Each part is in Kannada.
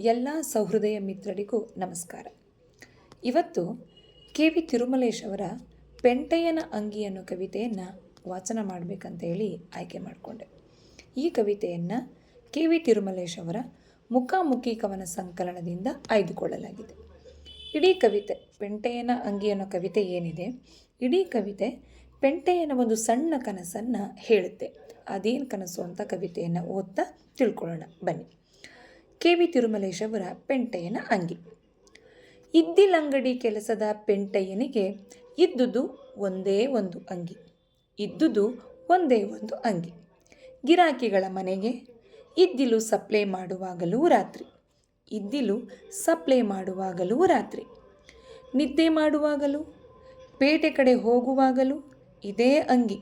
ಎಲ್ಲ ಸಹೃದಯ ಮಿತ್ರರಿಗೂ ನಮಸ್ಕಾರ. ಇವತ್ತು ಕೆ. ವಿ. ತಿರುಮಲೇಶ್ ಅವರ ಪೆಂಟಯ್ಯನ ಅಂಗಿ ಅನ್ನೋ ಕವಿತೆಯನ್ನು ವಾಚನ ಮಾಡಬೇಕಂತೇಳಿ ಆಯ್ಕೆ ಮಾಡಿಕೊಂಡೆ. ಈ ಕವಿತೆಯನ್ನು ಕೆ. ವಿ. ತಿರುಮಲೇಶ್ ಅವರ ಮುಖಾಮುಖಿ ಕವನ ಸಂಕಲನದಿಂದ ಆಯ್ದುಕೊಳ್ಳಲಾಗಿದೆ. ಇಡೀ ಕವಿತೆ, ಪೆಂಟಯ್ಯನ ಅಂಗಿ ಅನ್ನೋ ಕವಿತೆ ಏನಿದೆ? ಇಡೀ ಕವಿತೆ ಪೆಂಟಯ್ಯನ ಒಂದು ಸಣ್ಣ ಕನಸನ್ನು ಹೇಳುತ್ತೆ. ಅದೇನು ಕನಸು ಅಂತ ಕವಿತೆಯನ್ನು ಓದ್ತಾ ತಿಳ್ಕೊಳ್ಳೋಣ. ಬನ್ನಿ. ಕೆ ವಿ ತಿರುಮಲೇಶ್ ಅವರ ಪೆಂಟಯ್ಯನ ಅಂಗಿ. ಇದ್ದಿಲಂಗಡಿ ಕೆಲಸದ ಪೆಂಟಯ್ಯನಿಗೆ ಇದ್ದುದು ಒಂದೇ ಒಂದು ಅಂಗಿ. ಇದ್ದುದು ಒಂದೇ ಒಂದು ಅಂಗಿ. ಗಿರಾಕಿಗಳ ಮನೆಗೆ ಇದ್ದಿಲು ಸಪ್ಲೈ ಮಾಡುವಾಗಲೂ ರಾತ್ರಿ. ಇದ್ದಿಲು ಸಪ್ಲೈ ಮಾಡುವಾಗಲೂ ರಾತ್ರಿ. ನಿದ್ದೆ ಮಾಡುವಾಗಲೂ, ಪೇಟೆ ಕಡೆ ಹೋಗುವಾಗಲೂ ಇದೇ ಅಂಗಿ.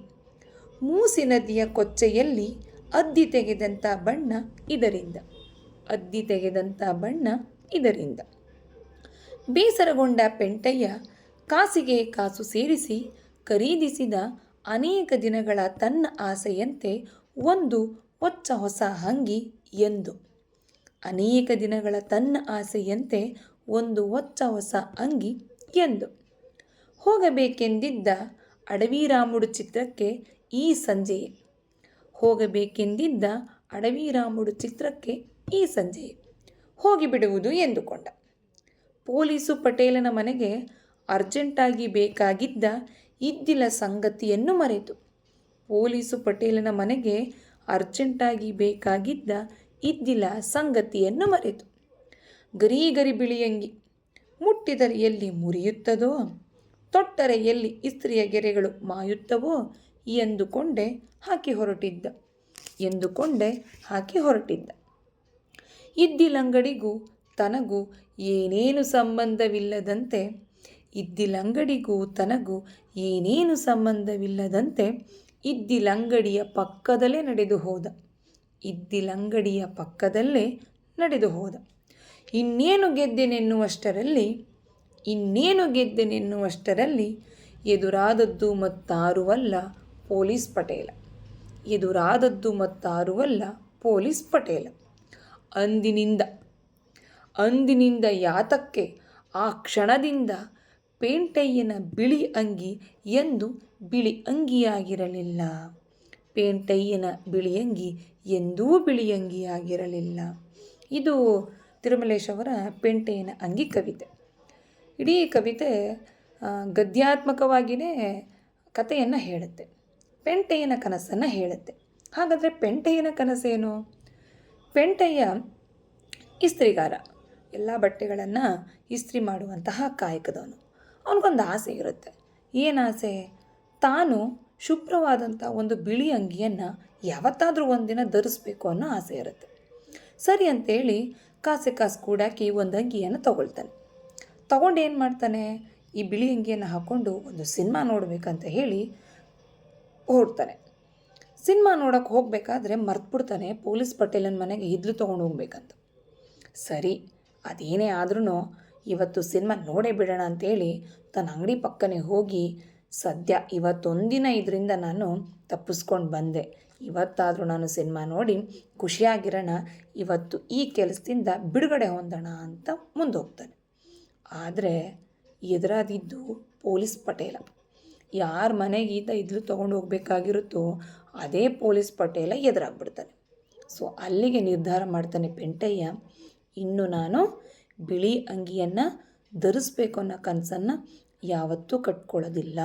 ಮೂಸಿ ನದಿಯ ಕೊಚ್ಚೆಯಲ್ಲಿ ಅದ್ದಿ ತೆಗೆದಂಥ ಬಣ್ಣ ಇದರಿಂದ. ಅದ್ದಿ ತೆಗೆದಂಥ ಬಣ್ಣ ಇದರಿಂದ. ಬೇಸರಗೊಂಡ ಪೆಂಟಯ್ಯ ಕಾಸಿಗೆ ಕಾಸು ಸೇರಿಸಿ ಖರೀದಿಸಿದ ಅನೇಕ ದಿನಗಳ ತನ್ನ ಆಸೆಯಂತೆ ಒಂದು ಹೊಚ್ಚ ಹೊಸ ಅಂಗಿ ಎಂದು. ಅನೇಕ ದಿನಗಳ ತನ್ನ ಆಸೆಯಂತೆ ಒಂದು ಹೊಚ್ಚ ಹೊಸ ಅಂಗಿ ಎಂದು. ಹೋಗಬೇಕೆಂದಿದ್ದ ಅಡವಿರಾಮುಡು ಚಿತ್ರಕ್ಕೆ ಈ ಸಂಜೆಯೇ. ಹೋಗಬೇಕೆಂದಿದ್ದ ಅಡವಿರಾಮುಡು ಚಿತ್ರಕ್ಕೆ ಈ ಸಂಜೆಯೇ ಹೋಗಿಬಿಡುವುದು ಎಂದುಕೊಂಡ. ಪೊಲೀಸು ಪಟೇಲನ ಮನೆಗೆ ಅರ್ಜೆಂಟಾಗಿ ಬೇಕಾಗಿದ್ದ ಇದ್ದಿಲ ಸಂಗತಿಯನ್ನು ಮರೆತು. ಪೊಲೀಸು ಪಟೇಲನ ಮನೆಗೆ ಅರ್ಜೆಂಟಾಗಿ ಬೇಕಾಗಿದ್ದ ಇದ್ದಿಲ ಸಂಗತಿಯನ್ನು ಮರೆತು. ಗರಿ ಗರಿ ಬಿಳಿಯಂಗಿ ಮುಟ್ಟಿದರೆ ಎಲ್ಲಿ ಮುರಿಯುತ್ತದೋ ತೊಟ್ಟರೆ ಎಲ್ಲಿ ಇಸ್ತ್ರಿಯ ಗೆರೆಗಳು ಮಾಯುತ್ತವೋ ಎಂದುಕೊಂಡೆ ಹಾಕಿ ಹೊರಟಿದ್ದ. ಎಂದುಕೊಂಡೆ ಹಾಕಿ ಹೊರಟಿದ್ದ. ಇದ್ದಿಲಂಗಡಿಗೂ ತನಗೂ ಏನೇನು ಸಂಬಂಧವಿಲ್ಲದಂತೆ, ಇದ್ದಿಲಂಗಡಿಗೂ ತನಗೂ ಏನೇನು ಸಂಬಂಧವಿಲ್ಲದಂತೆ ಇದ್ದಿಲಂಗಡಿಯ ಪಕ್ಕದಲ್ಲೇ ನಡೆದು ಹೋದ. ಇದ್ದಿಲಂಗಡಿಯ ಪಕ್ಕದಲ್ಲೇ ನಡೆದು ಹೋದ. ಇನ್ನೇನು ಗೆದ್ದೆನೆನ್ನುವಷ್ಟರಲ್ಲಿ ಇನ್ನೇನು ಗೆದ್ದೆನೆನ್ನುವಷ್ಟರಲ್ಲಿ ಎದುರಾದದ್ದು ಮತ್ತಾರುವಲ್ಲ ಪೊಲೀಸ್ ಪಟೇಲ. ಎದುರಾದದ್ದು ಮತ್ತಾರುವಲ್ಲ ಪೊಲೀಸ್ ಪಟೇಲ. ಅಂದಿನಿಂದ. ಅಂದಿನಿಂದ ಯಾತಕ್ಕೆ? ಆ ಕ್ಷಣದಿಂದ ಪೇಂಟಯ್ಯನ ಬಿಳಿ ಅಂಗಿ ಎಂದು ಬಿಳಿ ಅಂಗಿಯಾಗಿರಲಿಲ್ಲ. ಪೇಂಟಯ್ಯನ ಬಿಳಿ ಅಂಗಿ ಎಂದೂ ಬಿಳಿ ಅಂಗಿಯಾಗಿರಲಿಲ್ಲ. ಇದು ತಿರುಮಲೇಶ್ ಅವರ ಪೇಂಟಯ್ಯನ ಅಂಗಿ ಕವಿತೆ. ಇಡೀ ಕವಿತೆ ಗದ್ಯಾತ್ಮಕವಾಗಿಯೇ ಕಥೆಯನ್ನು ಹೇಳುತ್ತೆ. ಪೆಂಟೆಯನ ಕನಸನ್ನು ಹೇಳುತ್ತೆ. ಹಾಗಾದರೆ ಪೆಂಟೆಯನ ಕನಸೇನು? ಪೆಂಟಯ್ಯ ಇಸ್ತ್ರಿಗಾರ. ಎಲ್ಲ ಬಟ್ಟೆಗಳನ್ನು ಇಸ್ತ್ರಿ ಮಾಡುವಂತಹ ಕಾಯಕದವನು. ಅವನಿಗೊಂದು ಆಸೆ ಇರುತ್ತೆ. ಏನು ಆಸೆ? ತಾನು ಶುಭ್ರವಾದಂಥ ಒಂದು ಬಿಳಿ ಅಂಗಿಯನ್ನು ಯಾವತ್ತಾದರೂ ಒಂದಿನ ಧರಿಸ್ಬೇಕು ಅನ್ನೋ ಆಸೆ ಇರುತ್ತೆ. ಸರಿ ಅಂತೇಳಿ ಕಾಸೆ ಕಾಸು ಕೂಡಾಕಿ ಒಂದು ಅಂಗಿಯನ್ನು ತಗೊಳ್ತಾನೆ. ತಗೊಂಡು ಏನು ಮಾಡ್ತಾನೆ? ಈ ಬಿಳಿ ಅಂಗಿಯನ್ನು ಹಾಕ್ಕೊಂಡು ಒಂದು ಸಿನಿಮಾ ನೋಡಬೇಕಂತ ಹೇಳಿ ಹೊರಡ್ತಾನೆ ಸಿನಿಮಾ ನೋಡೋಕ್ಕೆ ಹೋಗಬೇಕಾದ್ರೆ ಮರ್ತ್ಬಿಡ್ತಾನೆ ಪೊಲೀಸ್ ಪಟೇಲನ ಮನೆಗೆ ಇದ್ಲು ತೊಗೊಂಡು ಹೋಗ್ಬೇಕಂತ. ಸರಿ, ಅದೇನೇ ಆದ್ರೂ ಇವತ್ತು ಸಿನಿಮಾ ನೋಡೇ ಬಿಡೋಣ ಅಂತೇಳಿ ತನ್ನ ಅಂಗಡಿ ಪಕ್ಕನೇ ಹೋಗಿ ಸದ್ಯ ಇವತ್ತೊಂದಿನ ಇದರಿಂದ ನಾನು ತಪ್ಪಿಸ್ಕೊಂಡು ಬಂದೆ. ಇವತ್ತಾದರೂ ನಾನು ಸಿನಿಮಾ ನೋಡಿ ಖುಷಿಯಾಗಿರೋಣ, ಇವತ್ತು ಈ ಕೆಲಸದಿಂದ ಬಿಡುಗಡೆ ಹೊಂದೋಣ ಅಂತ ಮುಂದೆ ಹೋಗ್ತಾನೆ ಆದರೆ ಎದುರಾದಿದ್ದು ಪೊಲೀಸ್ ಪಟೇಲ. ಯಾರ ಮನೆಗೆ ಈತ ಇದ್ಲು ತೊಗೊಂಡು ಹೋಗ್ಬೇಕಾಗಿರುತ್ತೋ, ಅದೇ ಪೊಲೀಸ್ ಪಟೇಲ ಎದುರಾಗ್ಬಿಡ್ತಾನೆ. ಸೊ ಅಲ್ಲಿಗೆ ನಿರ್ಧಾರ ಮಾಡ್ತಾನೆ ಪೆಂಟಯ್ಯ, ಇನ್ನು ನಾನು ಬಿಳಿ ಅಂಗಿಯನ್ನು ಧರಿಸ್ಬೇಕು ಅನ್ನೋ ಕನಸನ್ನು ಯಾವತ್ತೂ ಕಟ್ಕೊಳ್ಳೋದಿಲ್ಲ.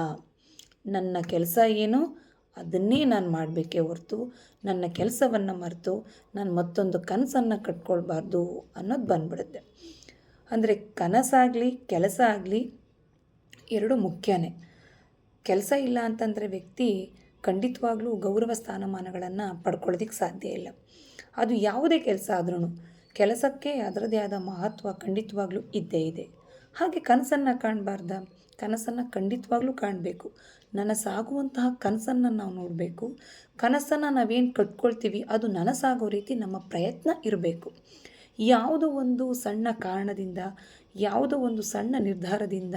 ನನ್ನ ಕೆಲಸ ಏನು? ಅದನ್ನೇ ನಾನು ಮಾಡಬೇಕೇ ಹೊರತು, ನನ್ನ ಕೆಲಸವನ್ನು ಮರೆತು, ನಾನು ಮತ್ತೊಂದು ಕನಸನ್ನು ಕಟ್ಕೊಳ್ಬಾರ್ದು ಅನ್ನೋದು ಬಂದ್ಬಿಡುತ್ತೆ. ಅಂದರೆ ಕನಸಾಗಲಿ, ಕೆಲಸ ಆಗಲಿ, ಎರಡು ಮುಖ್ಯನೇ. ಕೆಲಸ ಇಲ್ಲ ಅಂತಂದರೆ ವ್ಯಕ್ತಿ ಖಂಡಿತವಾಗ್ಲೂ ಗೌರವ ಸ್ಥಾನಮಾನಗಳನ್ನು ಪಡ್ಕೊಳ್ಳೋದಕ್ಕೆ ಸಾಧ್ಯ ಇಲ್ಲ. ಅದು ಯಾವುದೇ ಕೆಲಸ ಆದ್ರೂ ಕೆಲಸಕ್ಕೆ ಅದರದೇ ಆದ ಮಹತ್ವ ಖಂಡಿತವಾಗ್ಲೂ ಇದ್ದೇ ಇದೆ. ಹಾಗೆ ಕನಸನ್ನು ಕಾಣಬಾರ್ದ? ಕನಸನ್ನು ಖಂಡಿತವಾಗ್ಲೂ ಕಾಣಬೇಕು. ನನಸಾಗುವಂತಹ ಕನಸನ್ನು ನಾವು ನೋಡಬೇಕು. ಕನಸನ್ನು ನಾವೇನು ಕಟ್ಕೊಳ್ತೀವಿ ಅದು ನನಸಾಗೋ ರೀತಿ ನಮ್ಮ ಪ್ರಯತ್ನ ಇರಬೇಕು. ಯಾವುದೋ ಒಂದು ಸಣ್ಣ ಕಾರಣದಿಂದ, ಯಾವುದೋ ಒಂದು ಸಣ್ಣ ನಿರ್ಧಾರದಿಂದ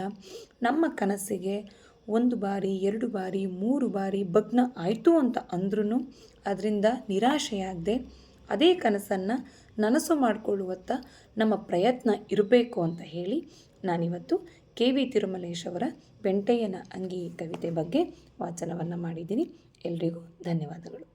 ನಮ್ಮ ಕನಸಿಗೆ ಒಂದು ಬಾರಿ, ಎರಡು ಬಾರಿ, ಮೂರು ಬಾರಿ ಭಗ್ನ ಆಯಿತು ಅಂತ ಅಂದ್ರೂ ಅದರಿಂದ ನಿರಾಶೆಯಾಗದೆ ಅದೇ ಕನಸನ್ನು ನನಸು ಮಾಡಿಕೊಳ್ಳುವತ್ತ ನಮ್ಮ ಪ್ರಯತ್ನ ಇರಬೇಕು ಅಂತ ಹೇಳಿ ನಾನಿವತ್ತು ಕೆ ವಿ ತಿರುಮಲೇಶ್ ಅವರ ಬೆಂಟೆಯನ ಅಂಗಿ ಕವಿತೆ ಬಗ್ಗೆ ವಾಚನವನ್ನು ಮಾಡಿದ್ದೀನಿ. ಎಲ್ರಿಗೂ ಧನ್ಯವಾದಗಳು.